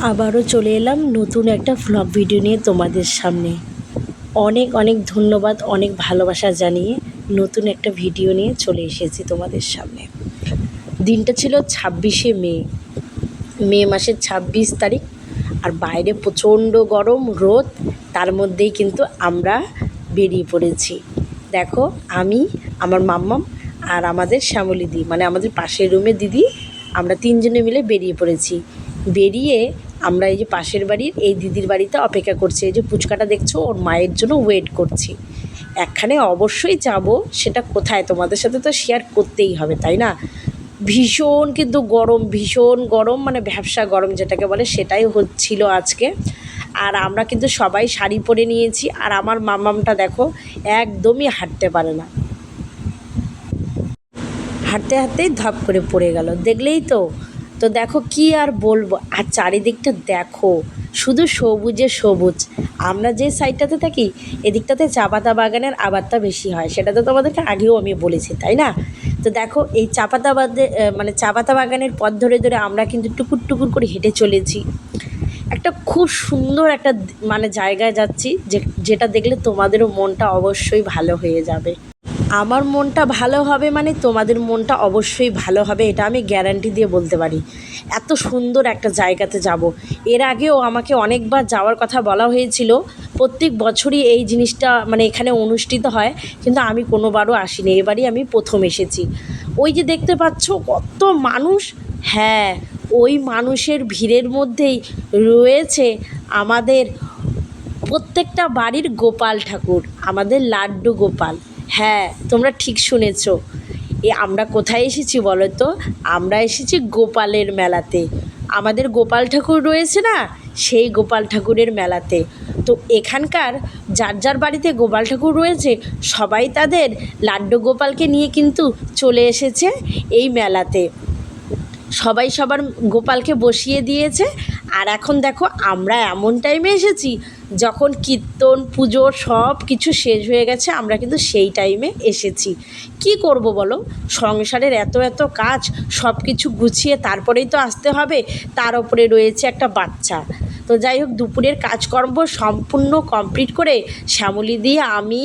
আবারও চলে এলাম নতুন একটা ভ্লগ ভিডিও নিয়ে তোমাদের সামনে। অনেক অনেক ধন্যবাদ, অনেক ভালোবাসা জানিয়ে নতুন একটা ভিডিও নিয়ে চলে এসেছি তোমাদের সামনে। দিনটা ছিল ছাব্বিশে মে। মে মাসের ছাব্বিশ তারিখ। আর বাইরে প্রচণ্ড গরম, রোদ, তার মধ্যেই কিন্তু আমরা বেরিয়ে পড়েছি। দেখো, আমি, আমার মাম্মাম আর আমাদের শ্যামলিদি মানে আমাদের পাশের রুমে দিদি, আমরা তিনজনে মিলে বেরিয়ে পড়েছি। বেরিয়ে আমরা এই যে পাশের বাড়ির এই দিদির বাড়িতে অপেক্ষা করছি। এই যে পুচকাটা দেখছ, ওর মায়ের জন্য ওয়েট করছি। একখানে অবশ্যই যাব, সেটা কোথায়? তোমাদের সাথে তো শেয়ার করতেই হবে, তাই না? ভীষণ কিন্তু গরম, ভীষণ গরম মানে ব্যবসা গরম যেটাকে বলে, সেটাই হচ্ছিল আজকে। আর আমরা কিন্তু সবাই শাড়ি পরে নিয়েছি, আর আমার মামামটা দেখো, একদমই হাঁটতে পারে না। হাঁটতে হাঁটতেই ধপ করে পড়ে গেল, দেখলেই তো তো দেখো কি আর বলব? আর চারিদিকটা দেখো, শুধু সবুজে সবুজ। আমরা যে সাইডটাতে থাকি, এদিকটাতে চা পাতা বাগানের আবারটা বেশি হয়। সেটা তো তোমাদেরকে আগেও আমি বলেছি, তাই না? তো দেখো, এই চা পাতা মানে চা পাতা বাগানের পথ ধরে ধরে আমরা কিন্তু টুকুর টুকুর করে হেঁটে চলেছি। একটা খুব সুন্দর একটা মানে জায়গায় যাচ্ছি যে, যেটা দেখলে তোমাদেরও মনটা অবশ্যই ভালো হয়ে যাবে। আমার মনটা ভালো হবে মানে তোমাদের মনটা অবশ্যই ভালো হবে, এটা আমি গ্যারান্টি দিয়ে বলতে পারি। এত সুন্দর একটা জায়গাতে যাব। এর আগেও আমাকে অনেকবার যাওয়ার কথা বলা হয়েছিল, প্রত্যেক বছরই এই জিনিসটা মানে এখানে অনুষ্ঠিত হয়, কিন্তু আমি কোনোবারও আসিনি, এবারই আমি প্রথম এসেছি। ওই যে দেখতে পাচ্ছ কত মানুষ হ্যাঁ ওই মানুষের ভিড়ের মধ্যেই রয়েছে আমাদের প্রত্যেকটা বাড়ির গোপাল ঠাকুর, আমাদের লাড্ডু গোপাল। হ্যাঁ তোমরা ঠিক শুনেছ। এ, আমরা কোথায় এসেছি বলো তো আমরা এসেছি গোপালের মেলাতে। আমাদের গোপাল ঠাকুর রয়েছে না? সেই গোপাল ঠাকুরের মেলাতে। তো এখানকার যার যার বাড়িতে গোপাল ঠাকুর রয়েছে, সবাই তাদের লাড্ডু গোপালকে নিয়ে কিন্তু চলে এসেছে এই মেলাতে। সবাই সবার গোপালকে বসিয়ে দিয়েছে। আর এখন দেখো, আমরা এমন টাইমে এসেছি যখন কীর্তন, পুজো সব কিছু শেষ হয়ে গেছে, আমরা কিন্তু সেই টাইমে এসেছি। কি করব বলো? সংসারের এত এত কাজ সব কিছু গুছিয়ে তারপরেই তো আসতে হবে, তার ওপরে রয়েছে একটা বাচ্চা। তো যাই হোক, দুপুরের কাজকর্ম সম্পূর্ণ কমপ্লিট করে শ্যামলি দিয়ে আমি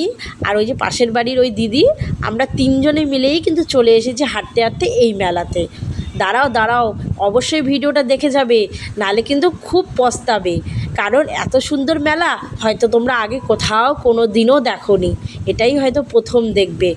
আর ওই যে পাশের বাড়ির ওই দিদি, আমরা তিনজনে মিলেই কিন্তু চলে এসেছি হাঁটতে হাঁটতে এই মেলাতে। দাঁড়াও দাঁড়াও, অবশ্যই ভিডিওটা দেখে যাবে, নালে কিন্তু খুব পস্তাবে। কারণ এত সুন্দর মেলা, হয়তো তোমরা আগে কোথাও কোনো দিনও দেখোনি। এটাই হয়তো প্রথম দেখবে।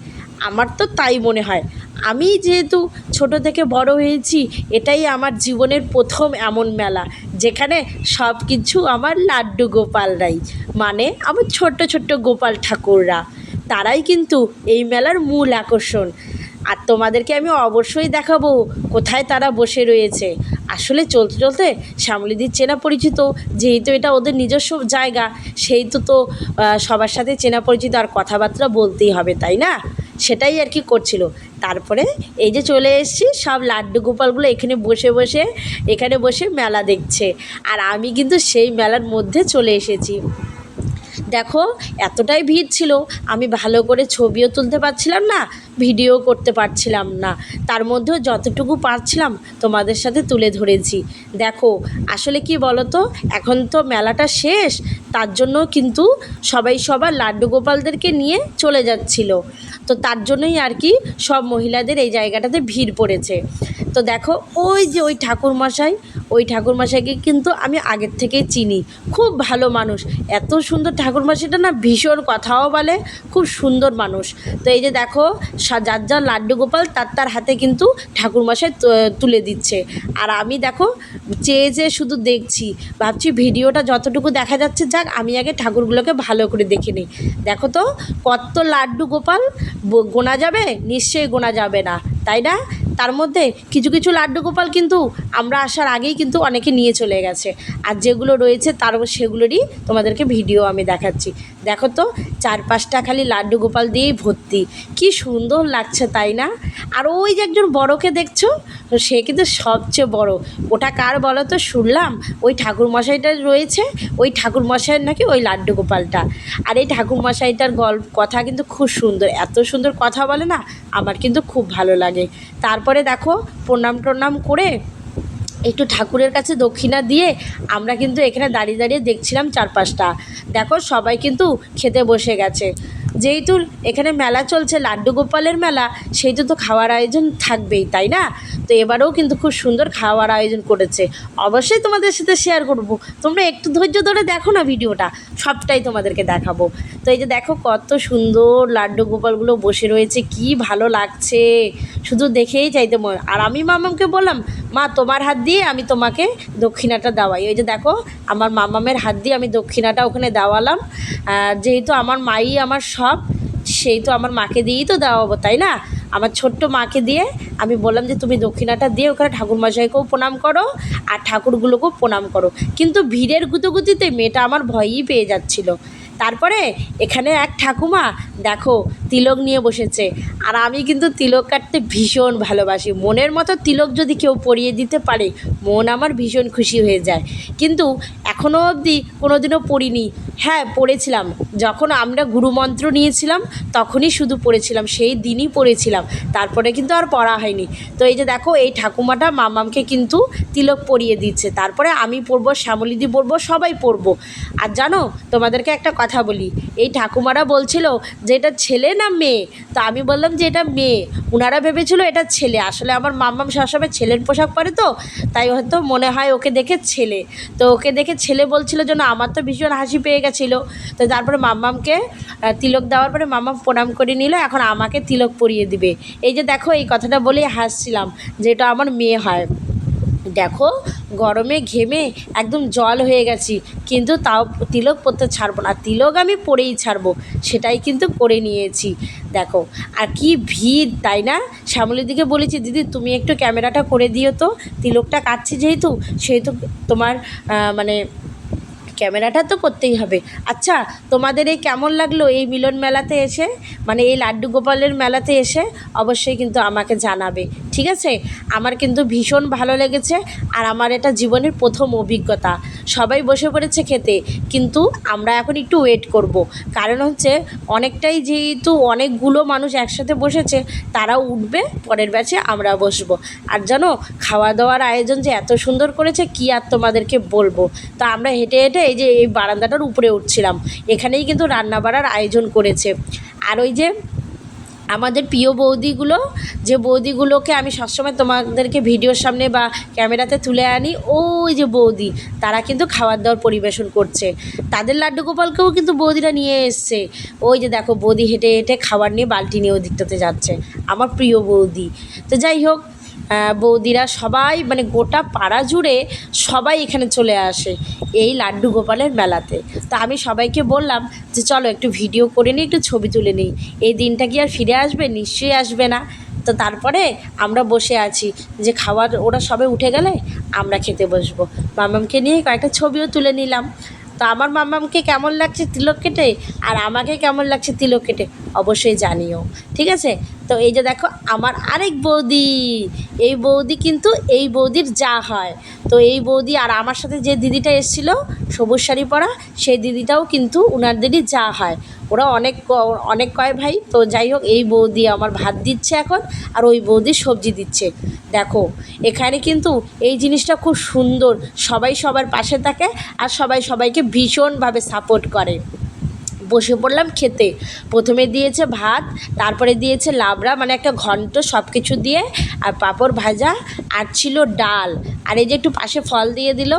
আমার তো তাই মনে হয়। আমি যেহেতু ছোট থেকে বড় হয়েছি, এটাই আমার জীবনের প্রথম এমন মেলা, যেখানে সব কিছু আমার লাড্ডু গোপালরাই মানে আমার ছোট্ট ছোট্ট গোপাল ঠাকুররা। তারাই কিন্তু এই মেলার মূল আকর্ষণ। আর তোমাদেরকে আমি অবশ্যই দেখাবো কোথায় তারা বসে রয়েছে। আসলে চলতে চলতে শ্যামলিদির চেনা পরিচিত, যেহেতু এটা ওদের নিজস্ব জায়গা সেই তো তো সবার সাথে চেনা পরিচিত আর কথাবার্তা বলতেই হবে, তাই না? সেটাই আর কি করছিল। তারপরে এই যে চলে এসেছি, সব লাড্ডু গোপালগুলো এখানে বসে বসে, এখানে বসে মেলা দেখছে। আর আমি কিন্তু সেই মেলার মধ্যে চলে এসেছি। দেখো, এতটাই ভিড় ছিল, আমি ভালো করে ছবিও তুলতে পারছিলাম না ভিডিও করতে পারছিলাম না। তার মধ্যেও যতটুকু পারছিলাম তোমাদের সাথে তুলে ধরেছি। দেখো, আসলে কি বলো তো এখন তো মেলাটা শেষ, তার জন্য কিন্তু সবাই সবার লাড্ডু গোপালদেরকে নিয়ে চলে যাচ্ছিল। তো তার জন্যই আর কি সব মহিলাদের এই জায়গাটাতে ভিড় পড়েছে। তো দেখো, ওই যে ওই ঠাকুরমশাই, ওই ঠাকুরমশাইকে কিন্তু আমি আগের থেকেই চিনি। খুব ভালো মানুষ। এত সুন্দর ঠাকুরমশাইটা না ভীষণ কথাও বলে, খুব সুন্দর মানুষ। তো এই যে দেখো যার যার লাড্ডু গোপাল, তার তার হাতে কিন্তু ঠাকুরমশাই তুলে দিচ্ছে। আর আমি দেখো, চেয়ে চেয়ে শুধু দেখছি। ভাবছি ভিডিওটা যতটুকু দেখা যাচ্ছে যাক, আমি আগে ঠাকুরগুলোকে ভালো করে দেখে নিই। দেখো তো, কত লাড্ডু গোপাল গোনা যাবে? নিশ্চয়ই গোনা যাবে না, তাই না? তার মধ্যে কিছু কিছু লাড্ডু গোপাল কিন্তু আমরা আসার আগেই কিন্তু অনেকে নিয়ে চলে গেছে। আর যেগুলো রয়েছে, তার সেগুলোরই তোমাদেরকে ভিডিও আমি দেখাচ্ছি। দেখো তো চার পাঁচটা খালি লাড্ডু গোপাল দিয়েই ভর্তি। কি সুন্দর লাগছে, তাই না? আর ওই যে একজন বড়কে দেখছ, সে কিন্তু সবচেয়ে বড়। ওটা কার বলো তো? শুনলাম ওই ঠাকুরমশাইটা রয়েছে, ওই ঠাকুরমশাইয়ের নাকি ওই লাড্ডু গোপালটা। আর এই ঠাকুরমশাইটার গল্প, কথা কিন্তু খুব সুন্দর। এত সুন্দর কথা বলে না, আমার কিন্তু খুব ভালো লাগে। তারপরে দেখো প্রণাম টনাম করে একটু ঠাকুরের কাছে দক্ষিণা দিয়ে আমরা কিন্তু এখানে দাঁড়িয়ে দাঁড়িয়ে দেখছিলাম চারপাশটা। দেখো সবাই কিন্তু খেতে বসে গেছে। যেহেতু এখানে মেলা চলছে, লাড্ডু গোপালের মেলা, সেহেতু তো খাওয়ার আয়োজন থাকবেই, তাই না? তো এবারেও কিন্তু খুব সুন্দর খাওয়ার আয়োজন করেছে। অবশ্যই তোমাদের সাথে শেয়ার করব। তোমরা একটু ধৈর্য ধরে দেখো না ভিডিওটা, সবটাই তোমাদেরকে দেখাবো। তো এই যে দেখো কত সুন্দর লাড্ডু গোপালগুলো বসে রয়েছে, কি ভালো লাগছে। শুধু দেখেই চাইতে মনে, আর আমি মামামকে বললাম, মা, তোমার হাত দিয়ে আমি তোমাকে দক্ষিণাটা দেওয়াই। ওই যে দেখো, আমার মামামের হাত দিয়ে আমি দক্ষিণাটা ওখানে দেওয়ালাম। যেহেতু আমার মাই আমার সব সেই তো আমার মাকে দিয়েই তো দেওয়া দেওয়াবো তাই না? আমার ছোট্ট মাকে দিয়ে আমি বললাম যে, তুমি দক্ষিণাটা দিয়ে ওখানে ঠাকুর মশাইকেও প্রণাম করো আর ঠাকুরগুলোকেও প্রণাম করো। কিন্তু ভিড়ের গুতোগুতিতে মেয়েটা আমার ভয়ই পেয়ে যাচ্ছিল। তারপরে এখানে এক ঠাকুমা, দেখো, তিলক নিয়ে বসেছে। আর আমি কিন্তু তিলক কাটতে ভীষণ ভালোবাসি। মনের মতো তিলক যদি কেউ পরিয়ে দিতে পারে, মন আমার ভীষণ খুশি হয়ে যায়। কিন্তু এখনও অবধি কোনো দিনও পড়িনি। হ্যাঁ পড়েছিলাম। যখন আমরা গুরুমন্ত্র নিয়েছিলাম, তখনই শুধু পড়েছিলাম, সেই দিনই পড়েছিলাম। তারপরে কিন্তু আর পড়া হয়নি। তো এই যে দেখো, এই ঠাকুমাটা মামামকে কিন্তু তিলক পরিয়ে দিচ্ছে। তারপরে আমি পড়ব, শ্যামলিদি পড়ব, সবাই পড়ব। আর জানো, তোমাদেরকে একটা কথা বলি। এই ঠাকুমারা বলছিল যে, এটা ছেলে না মেয়ে? তো আমি বললাম যে, এটা মেয়ে। ওনারা ভেবেছিল এটা ছেলে। আসলে আমার মাম্মাম সবসময় ছেলের পোশাক পরে তো, তাই হয়তো মনে হয় ওকে দেখে ছেলে। তো ওকে দেখে ছেলে বলছিল যেন আমার তো ভীষণ হাসি পেয়ে গেছিল। তো তারপরে মাম্মামকে তিলক দেওয়ার পরে মাম্মাম প্রণাম করে নিল, এখন আমাকে তিলক পরিয়ে দিবে। এই যে দেখো, এই কথাটা বলেই হাসছিলাম যে, এটা আমার মেয়ে হয়। দেখো গরমে ঘেমে একদম জল হয়ে গেছি। কিন্তু তাও তিলক পরতে ছাড়বো না। তিলক আমি পরেই ছাড়বো, সেটাই কিন্তু করে নিয়েছি। দেখো, আর কি ভিড়, তাই না? শ্যামলির দিকে বলেছি, দিদি, তুমি একটু ক্যামেরাটা করে দিও তো। তিলকটা কাটছি যেহেতু, সেহেতু তোমার মানে ক্যামেরাটা তো করতেই হবে। আচ্ছা তোমাদের এই কেমন লাগল এই মিলন মেলাতে এসে? মানে এই লাড্ডু গোপালের মেলাতে এসে? অবশ্যই কিন্তু আমাকে জানাবে, ঠিক আছে? আমার কিন্তু ভীষণ ভালো লেগেছে আর আমার এটা জীবনের প্রথম অভিজ্ঞতা। সবাই বসে পড়েছে খেতে, কিন্তু আমরা এখন একটু ওয়েট করব। কারণ হচ্ছে অনেকটাই যেহেতু অনেকগুলো মানুষ একসাথে বসেছে তারাও উঠবে, পরের ব্যাচে আমরা বসবো। আর জানো খাওয়া দাওয়ার আয়োজন যে এত সুন্দর করেছে, কি আর তোমাদেরকে বলব? তা আমরা হেঁটে হেঁটে এই যে এই বারান্দাটার উপরে উঠছিলাম। এখানেই কিন্তু রান্না বাড়ার আয়োজন করেছে। আর ওই যে আমাদের প্রিয় বৌদিগুলো, যে বৌদিগুলোকে আমি সবসময় তোমাদেরকে ভিডিওর সামনে বা ক্যামেরাতে তুলে আনি, ওই যে বৌদি, তারা কিন্তু খাবার দাবার পরিবেশন করছে। তাদের লাড্ডু গোপালকেও কিন্তু বৌদিরা নিয়ে এসছে। ওই যে দেখো, বৌদি হেঁটে হেঁটে খাবার নিয়ে বালতি নিয়ে ওদিকটাতে যাচ্ছে। আমার প্রিয় বৌদি। তো যাই হোক বৌদিরা সবাই মানে গোটা পাড়া জুড়ে সবাই এখানে চলে আসে এই লাড্ডু গোপালের মেলাতে। তা আমি সবাইকে বললাম যে চলো একটু ভিডিও করে নিই, একটু ছবি তুলে নিই। এই দিনটা কি আর ফিরে আসবে? নিশ্চয়ই আসবে না। তো তারপরে আমরা বসে আছি যে খাবার ওরা সবে উঠে গেলে আমরা খেতে বসবো। মামামকে নিয়ে কয়েকটা ছবিও তুলে নিলাম। তো আমার মামাকে কেমন লাগছে তিলক কেটে? আর আমাকে কেমন লাগছে তিলক কেটে? অবশ্যই জানিও। ঠিক আছে? তো এই যে দেখো, আমার আরেক বৌদি। এই বৌদি কিন্তু, এই বৌদির যা হয়। তো এই বৌদি আর আমার সাথে যে দিদিটা এসেছিল, সবুজ শাড়ি পরা, সেই দিদিটাও কিন্তু উনাদেরই যা হয়। ওরা অনেক অনেক কয় ভাই। তো যাই হোক, এই বৌদি আমার ভাত দিচ্ছে এখন, আর ওই বৌদি সবজি দিচ্ছে। দেখো, এখানে কিন্তু এই জিনিসটা খুব সুন্দর। সবাই সবার পাশে থাকে, আর সবাই সবাইকে ভীষণভাবে সাপোর্ট করে। বসে পড়লাম খেতে। প্রথমে দিয়েছে ভাত, তারপরে দিয়েছে লাবড়া মানে একটা ঘন্ট সব কিছু দিয়ে, আর পাঁপড় ভাজা, আর ছিল ডাল। আর এই যে একটু পাশে ফল দিয়ে দিল,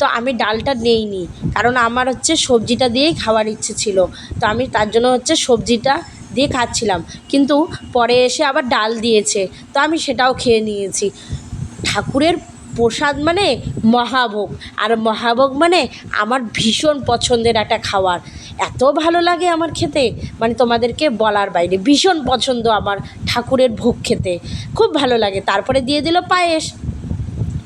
তো আমি ডালটা নেইনি, কারণ আমার হচ্ছে সবজিটা দিয়েই খাওয়ার ইচ্ছে ছিল। তো আমি তার জন্য হচ্ছে সবজিটা দিয়ে খাচ্ছিলাম। কিন্তু পরে এসে আবার ডাল দিয়েছে, তো আমি সেটাও খেয়ে নিয়েছি। ঠাকুরের প্রসাদ মানে মহাভোগ। আর মহাভোগ মানে আমার ভীষণ পছন্দের একটা খাবার। এত ভালো লাগে আমার খেতে মানে তোমাদেরকে বলার বাইরে। ভীষণ পছন্দ আমার ঠাকুরের ভোগ খেতে। খুব ভালো লাগে। তারপরে দিয়ে দিল পায়েস।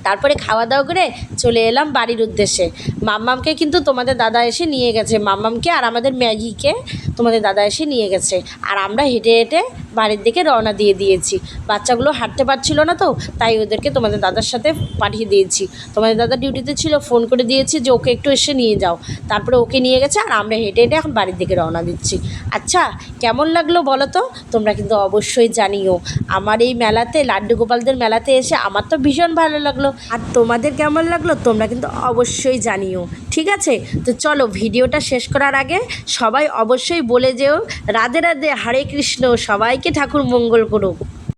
তারপরে খাওয়া দাওয়া করে চলে এলাম বাড়ির উদ্দেশ্যে। মাম্মামকে কিন্তু তোমাদের দাদা এসে নিয়ে গেছে। মাম্মামকে আর আমাদের ম্যাগিকে তোমাদের দাদা এসে নিয়ে গেছে। আর আমরা হেঁটে হেঁটে বাড়ির দিকে রওনা দিয়ে দিয়েছি। বাচ্চাগুলো হাঁটতে পারছিল না তো, তাই ওদেরকে তোমাদের দাদার সাথে পাঠিয়ে দিয়েছি। তোমাদের দাদা ডিউটিতে ছিল, ফোন করে দিয়েছি যে ওকে একটু এসে নিয়ে যাও। তারপরে ওকে নিয়ে গেছে আর আমরা হেঁটে হেঁটে এখন বাড়ির দিকে রওনা দিচ্ছি। আচ্ছা কেমন লাগল বলো তো? তোমরা কিন্তু অবশ্যই জানিও। আমার এই মেলাতে, লাড্ডু গোপালদের মেলাতে এসে আমার তো ভীষণ ভালো লাগল। আর তোমাদের কেমন লাগল তোমরা কিন্তু অবশ্যই জানিও। ঠিক আছে? তো চলো, ভিডিওটা শেষ করার আগে সবাই অবশ্যই বলে যেও, রাধে রাধে, হরে কৃষ্ণ সবাইকে ঠাকুর মঙ্গল করুক।